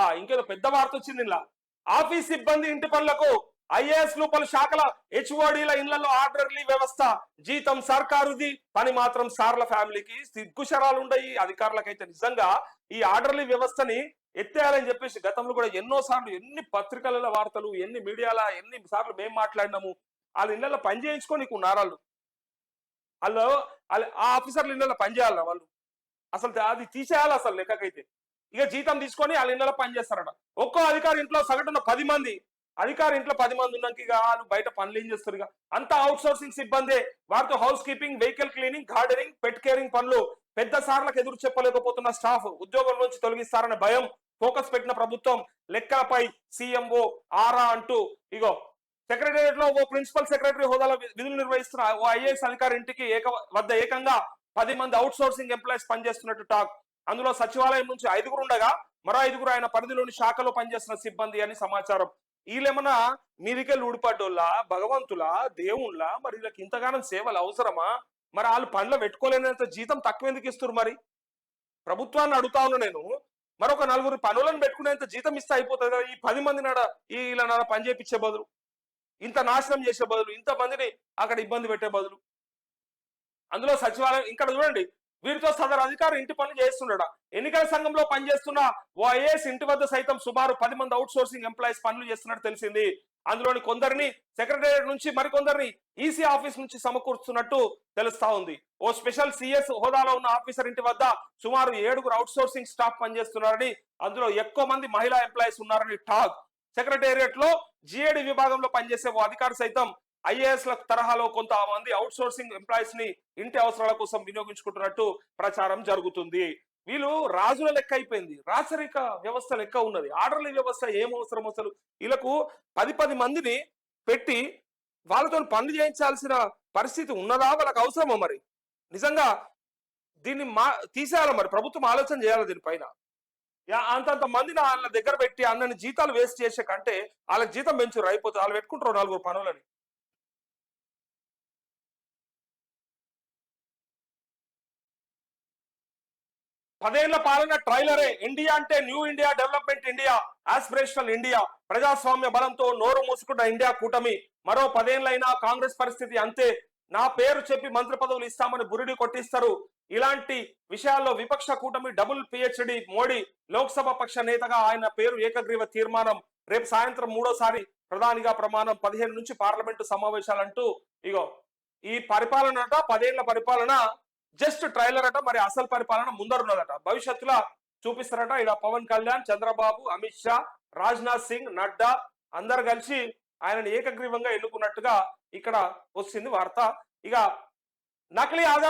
ఆ ఇంకేదో పెద్ద వార్త వచ్చింది ఇలా ఆఫీస్ సిబ్బంది ఇంటి పనులకు ఐఏఎస్లు పలు శాఖల హెచ్ఓడీల ఇళ్ళలో ఆర్డర్లీ వ్యవస్థ జీతం సర్కారుది. పని మాత్రం సార్ల ఫ్యామిలీకి. సిగ్గుశరాలు ఉండయి. అధికారులకైతే నిజంగా ఈ ఆర్డర్లీ వ్యవస్థని ఎత్తేయాలని చెప్పేసి గతంలో కూడా ఎన్నో సార్లు ఎన్ని పత్రికల వార్తలు ఎన్ని మీడియాల ఎన్ని సార్లు మేము మాట్లాడినాము. వాళ్ళ ఇళ్ళలో పని చేయించుకొని నీకు నారాళ్ళు వాళ్ళు ఆ ఆఫీసర్లు ఇళ్ళలో పని చేయాలి వాళ్ళు? అసలు అది తీసేయాలి అసలు లెక్కకైతే? ఇక జీతం తీసుకొని వాళ్ళ ఇంట్లో పని చేస్తారట. ఒక్కో అధికారి ఇంట్లో సగటున పది మంది. అధికారి ఇంట్లో పది మంది ఉన్నాక ఇక వాళ్ళు బయట పనులు ఏం చేస్తారు ఇక? అంతా అవుట్ సోర్సింగ్ సిబ్బందే. వారితో housekeeping vehicle cleaning gardening pet caring పనులు. పెద్ద సార్లకు ఎదురు చెప్పలేకపోతున్న స్టాఫ్ ఉద్యోగం నుంచి తొలగిస్తారనే భయం ఫోకస్ పెట్టిన ప్రభుత్వం. లెక్కలపై సీఎంఓ ఆరా అంటూ ఇగో సెక్రటేరియట్లో ఓ ప్రిన్సిపల్ సెక్రటరీ హోదాలో విధులు నిర్వహిస్తున్న ఓ ఐఏఎస్ అధికారి ఇంటికి ఏక వద్ద ఏకంగా పది మంది అవుట్ సోర్సింగ్ ఎంప్లాయీస్ పనిచేస్తున్నట్టు టాక్. అందులో సచివాలయం నుంచి ఐదుగురు ఉండగా మరో ఐదుగురు ఆయన పరిధిలోని శాఖలో పనిచేస్తున్న సిబ్బంది అని సమాచారం. వీళ్ళేమన్నా మీదికెళ్ళి ఊడిపడ్డోళ్ళ భగవంతులా దేవుళ్ళ? మరి వీళ్ళకి ఇంతగానం సేవలు అవసరమా? మరి వాళ్ళు పండ్లు పెట్టుకోలేనంత జీతం తక్కువ ఎందుకు ఇస్తారు మరి? ప్రభుత్వాన్ని అడుగుతా ఉన్నా నేను. మరొక నలుగురు పనులను పెట్టుకునేంత జీతం ఇస్తే అయిపోతుంది? కదా ఈ పది మంది నాడ ఈ ఇలా నాడ పని చేపించే బదులు. ఇంత నాశనం చేసే బదులు. ఇంత మందిని అక్కడ ఇబ్బంది పెట్టే బదులు. అందులో సచివాలయం ఇక్కడ చూడండి. వీరితో సదరు అధికారి ఇంటి పనులు చేస్తుండడా? ఎన్నికల సంఘంలో పనిచేస్తున్న ఓ ఐఏఎస్ ఇంటి వద్ద సైతం సుమారు పది మంది అవుట్ సోర్సింగ్ ఎంప్లాయీస్ పనులు చేస్తున్నట్టు తెలిసింది. అందులోని కొందరిని సెక్రటేరియట్ నుంచి మరికొందరిని ఈసీ ఆఫీస్ నుంచి సమకూర్చున్నట్టు తెలుస్తా ఉంది. ఓ స్పెషల్ సిఎస్ హోదాలో ఉన్న ఆఫీసర్ ఇంటి వద్ద సుమారు ఏడుగురు అవుట్ సోర్సింగ్ స్టాఫ్ పనిచేస్తున్నారని అందులో ఎక్కువ మంది మహిళా ఎంప్లాయీస్ ఉన్నారని టాక్. సెక్రటేరియట్లో జిఏడి విభాగంలో పనిచేసే ఓ అధికారి సైతం ఐఏఎస్ ల తరహాలో కొంతమంది అవుట్ సోర్సింగ్ ఎంప్లాయీస్ని ఇంటి అవసరాల కోసం వినియోగించుకుంటున్నట్టు ప్రచారం జరుగుతుంది. వీళ్ళు రాజుల లెక్క అయిపోయింది. రాచరిక వ్యవస్థ లెక్క ఉన్నది. ఆర్డర్లీ వ్యవస్థ ఏం అవసరం అసలు? వీళ్ళకు పది పది మందిని పెట్టి వాళ్ళతో పనులు చేయించాల్సిన పరిస్థితి ఉన్నదా? వాళ్ళకి అవసరమా మరి? నిజంగా దీన్ని మా తీసేయాలి మరి? ప్రభుత్వం ఆలోచన చేయాలి దీనిపైన? యా- అంతంత మందిని వాళ్ళ దగ్గర పెట్టి అన్నని జీతాలు వేస్ట్ చేసే కంటే వాళ్ళకి జీతం పెంచు అయిపోతుంది. వాళ్ళు పెట్టుకుంటారు నలుగురు పనులని. పదేళ్ళ పాలన ట్రైలరే. ఇండియా అంటే new India development India aspirational India. ప్రజాస్వామ్య బలంతో నోరు మూసుకున్న ఇండియా కూటమి. మరో పదేళ్ళైనా కాంగ్రెస్ పరిస్థితి అంతే. నా పేరు చెప్పి మంత్రి పదవులు ఇస్తామని బురిడి కొట్టిస్తారు. ఇలాంటి విషయాల్లో విపక్ష కూటమి డబుల్ పిహెచ్డి మోడీ లోక్సభ పక్ష నేతగా ఆయన పేరు ఏకగ్రీవ తీర్మానం. రేపు సాయంత్రం మూడోసారి ప్రధానిగా ప్రమాణం పదిహేను నుంచి పార్లమెంటు సమావేశాలంటూ ఇగో ఈ పరిపాలన పదేళ్ళ పరిపాలన జస్ట్ ట్రైలర్ అట మరి అసలు పరిపాలన ముందరున్నదట భవిష్యత్తులో చూపిస్తారట ఇలా పవన్ కళ్యాణ్ చంద్రబాబు అమిత్ షా రాజ్నాథ్ సింగ్ నడ్డా అందరు కలిసి ఆయనను ఏకగ్రీవంగా ఎన్నుకున్నట్టుగా ఇక్కడ వచ్చింది వార్త. ఇక నకిలీ ఆధార్